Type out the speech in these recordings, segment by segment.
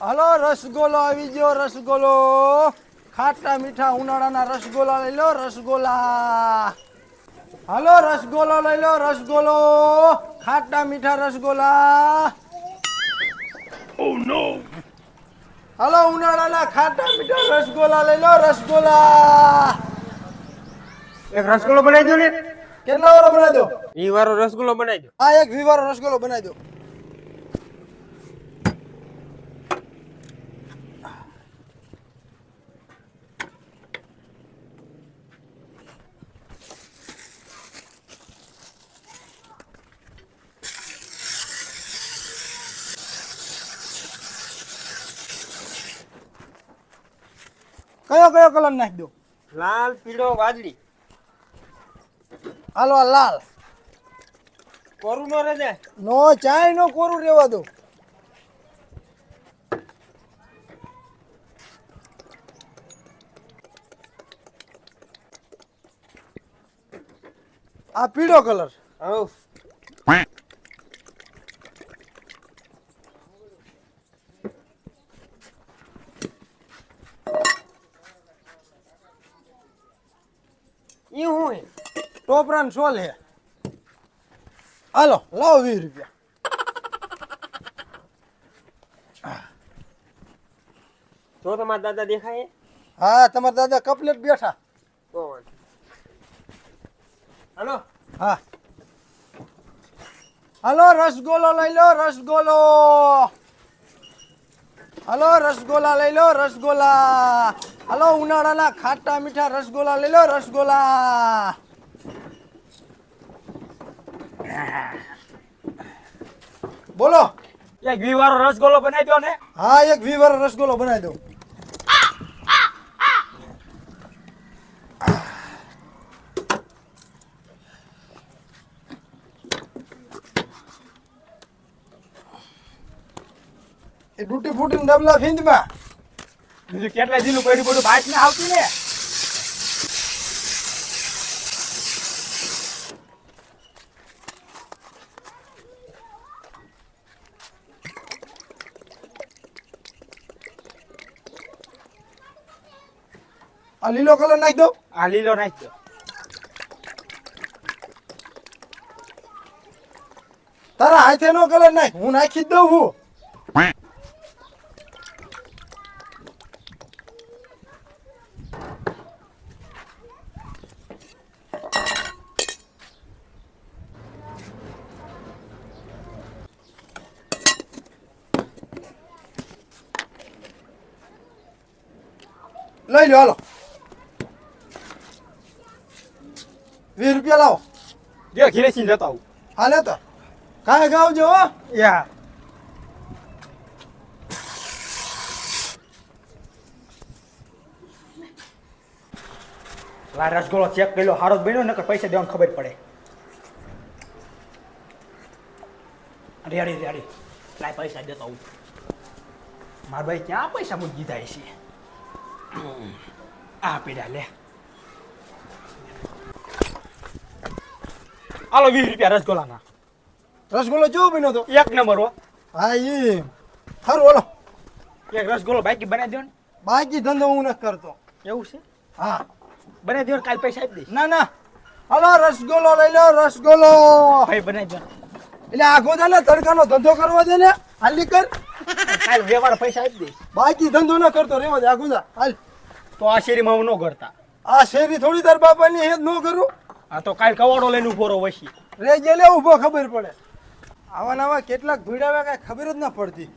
Hello રસગોલો આવી ગયો રસગોલો. ખાટા મીઠા ઉનાળાના રસગોલા લઈ લો રસગોલા. હલો રસગોલો લઈ લો રસગોલો. ખાટા મીઠા રસગોલા. હલો ઉનાળાના ખાટા મીઠા રસગોલા લઈ લો રસગોલા. એક રસગુલ્લો બનાવી દો ને. કેટલા વાળો બનાવી દો? ઈ રસગોલો રસગુલ્લો બનાવી દો. આ એક વિવારો રસગોલો બનાવી દો. કયો કયો કલર નાખી દો? લાલ પીળો વાદળી. હાલો લાલ. કોરું નો રહે નો ચાય નો કોરું રેવા દો. આ પીળો કલર. હવ ઈ હું હે ટોપરાન શો હે હાલો લાવો વીસ રૂપિયા. તો તમારા દાદા દેખાય? હા તમારા દાદા કપલેટ બેઠા. હાલો. હા. હાલો રસગોલો લઈ લો રસગોલો. હાલો રસગોલા લઈ લો રસગોલા. હાલો ઉનાળાના ખાટા મીઠા રસગોલા લઈ લો રસગોલા. બોલો. એક વી વાળો રસગુલ્લો બનાવી દો ને. હા એક વી વાળો રસગોલો બનાવી દો એ ડૂટી ફૂટીને ડબલા ફીંદમાં. બીજું કેટલા દીનું પડ્યું પડ્યું ભાત ને આવતી ને? આ લીલો કલર નાખી દો આ લીલો નાખી દો તારા હાથે નો કલર નાખ હું નાખી જ દઉં હું લઈ લો હાલો વીસ રૂપિયા લાવો. જો ઘેરે સી જતા આવું. હાલે તો કાંઈ ગાવ હો. યા. લા રસગોળો ચેક કર્યો હારો જ બન્યો નકર પૈસા દેવાનું ખબર પડે. રેડી રેડી લાય પૈસા દેતો આવું. મારા ભાઈ ક્યાં પૈસા મૂકી દીધા છે આ પીડા લે. હાલો વીસ રૂપિયા રસગોલાના રસગુલ્લો જો બન્યો તો. એક નંબર હો. હા એ ખરું બોલો એક રસગુલ્લો બાકી બનાવી દો ને. બાકી ધંધો હું નથી કરતો. એવું છે? હા. બનાવી દો ને કાલ પૈસા આપી દઈશ. ના ના. હાલો રસગુલ્લો લઈ લો રસગુલ્લો. ભાઈ બનાવી દો એટલે આખો દે ને તડકાનો ધંધો કરવા દે ને હાલી કર. કાલ વ્યવહાર પૈસા આપી દઈશ. બાકી ધંધો ન કરતો રેવા દે આખો હાલ. તો આ શેરીમાં હું ન કરતા. આ શેરી થોડી તાર બાપાની હેત ન કરું. આ તો કાલ કવાડો લઈને ઊભો રહો વસી રે જેલે ઊભો ખબર પડે. આવા નવા કેટલાક ભીડાવે કાંઈ ખબર જ ના પડતી.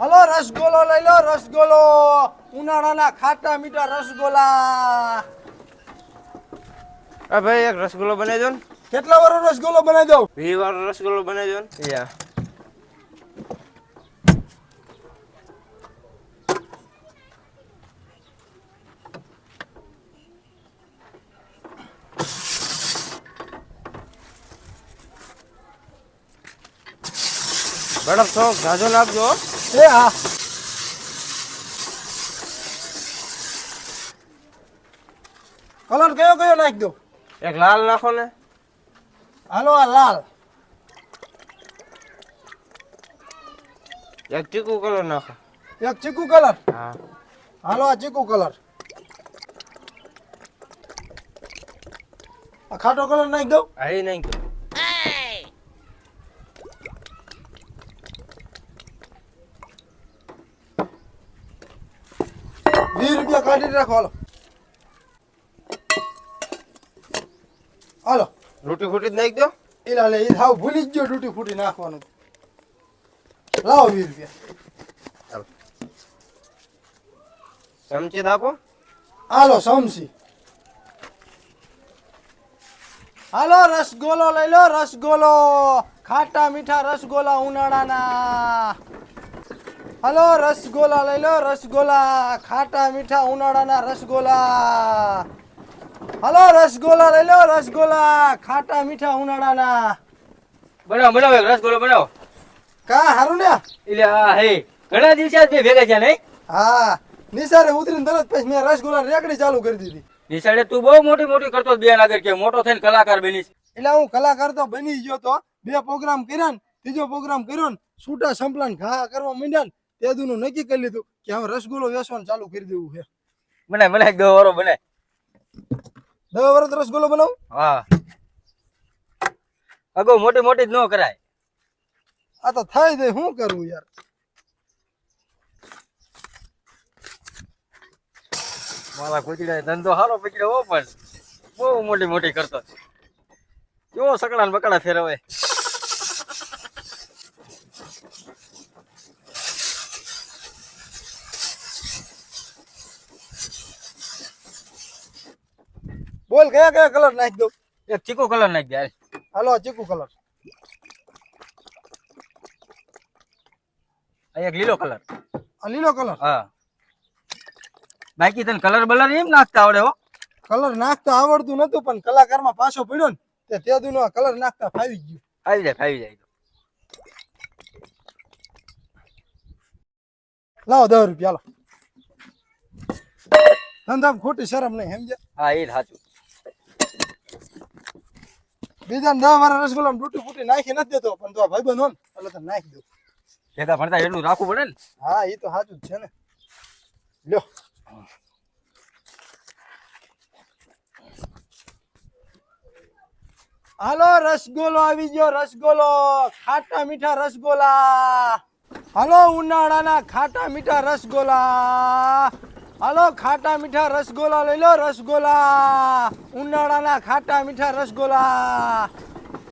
હલો રસગોલો લઈ લો રસગોલો. ઉનાળાના ખાટા મીઠા રસગોલા. ભાઈ એક રસગુલ્લો બનાવી દો ને. કેટલા વાળો રસગોલો બનાવી દઉં? વી વાળો રસગુલ્લો બનાવી દો ને. યા. મેડમ થોડોક ગાજો નાખજો એ હા. કલર કયો કયો નાખ દો? એક લાલ નાખો ને. હાલો આ લાલ. એક ચીકુ કલર નાખો. એક ચીકુ કલર? હા. હાલો આ ચીકુ કલર. આ ખાટો કલર નાખ દઉં હા એ નહીં કરું કાઢી રાખો હાલો. હાલો. રોટી ફૂટી નાખી દો. એલા લે એ થાવ ભૂલી જ ગયો ફૂટી નાખવાનું. લાવો વીસ રૂપિયા. સમચી આપો હાલો સમસી. હાલો રસગોલો લઈ લો રસગોલો. ખાટા મીઠા રસગોલા ઉનાળાના. હાલો રસગોલા લઈ લો રસગોલા. ખાટા મીઠા ઉનાળાના રસગોલા. હલો રસગોલા લઈ લો રસગોલા. ખાટા મીઠા ઉનાળાના. બનાવો બનાવો એક રસગુલ્લો બનાવો. કા હારું ને? એટલે હા હે ઘણા દિવસે આજ બે ભેગા થયા નહીં? હા નિસારે ઉતરીને તરત પછી મેં રસગોલા રેકડી ચાલુ કરી દીધી. નિશાળે તું બહુ મોટી મોટી કરતો બેન આગળ કે મોટો થઈને કલાકાર બની એટલે હું કલાકાર તો બની ગયો તો બે પ્રોગ્રામ કર્યા ને ત્રીજો પ્રોગ્રામ કર્યો ને છૂટા સંપલાન ઘા કરવા માંડ્યા ને તે દુનું નક્કી કરી લીધું કે હવે રસગુલ્લો વેચવાનું ચાલુ કરી દેવું છે. બનાય બનાય દો વારો બનાય દવા વરસ રસગુલ્લો બનાવું? હા. અગો મોટી મોટી જ ન કરાય. આ તો થાય દે શું કરવું યાર? મારા કુચડા ધંધો સારો પકડ્યો હો પણ બહુ મોટી મોટી કરતો. કેવો સકડા ને બકડા ફેરવે. બોલ કયા કયા કલર નાખી દઉં? એ ચીકુ કલર નાખી દે હાલો ચીકુ કલર આ એક લીલો કલર આ લીલો કલર હા. બાકી તને કલર બલર એમ નાખતા આવડે હો. કલર નાખતા આવડતું નતું પણ કલાકારમાં પાછો પડ્યો ને તે તે દુનો આ કલર નાખતા ફાવી ગયો. આવી જાય ફાવી જાય. લાવો દસ રૂપિયા હાલો. ધંધામાં ખોટી શરમ નહીં સમજે હા એ સાચું. બીજા દસ વાળા રસગુલ્લા તૂટી ફૂટી નાખી નથી દેતો પણ તો ભાઈ બંધ એટલે તો નાખી દઉં. ભેગા ભણતા એટલું રાખવું પડે ને? હા એ તો સાચું જ છે ને. લ્યો. હાલો રસગોલો આવી ગયો રસગોલો. ખાટા મીઠા રસગોલા. હાલો ઉનાળાના ખાટા મીઠા રસગોલા. હાલો ખાટા મીઠા રસગોલા લઈ લો રસગોલા. ઉનાળાના ખાટા મીઠા રસગોલા.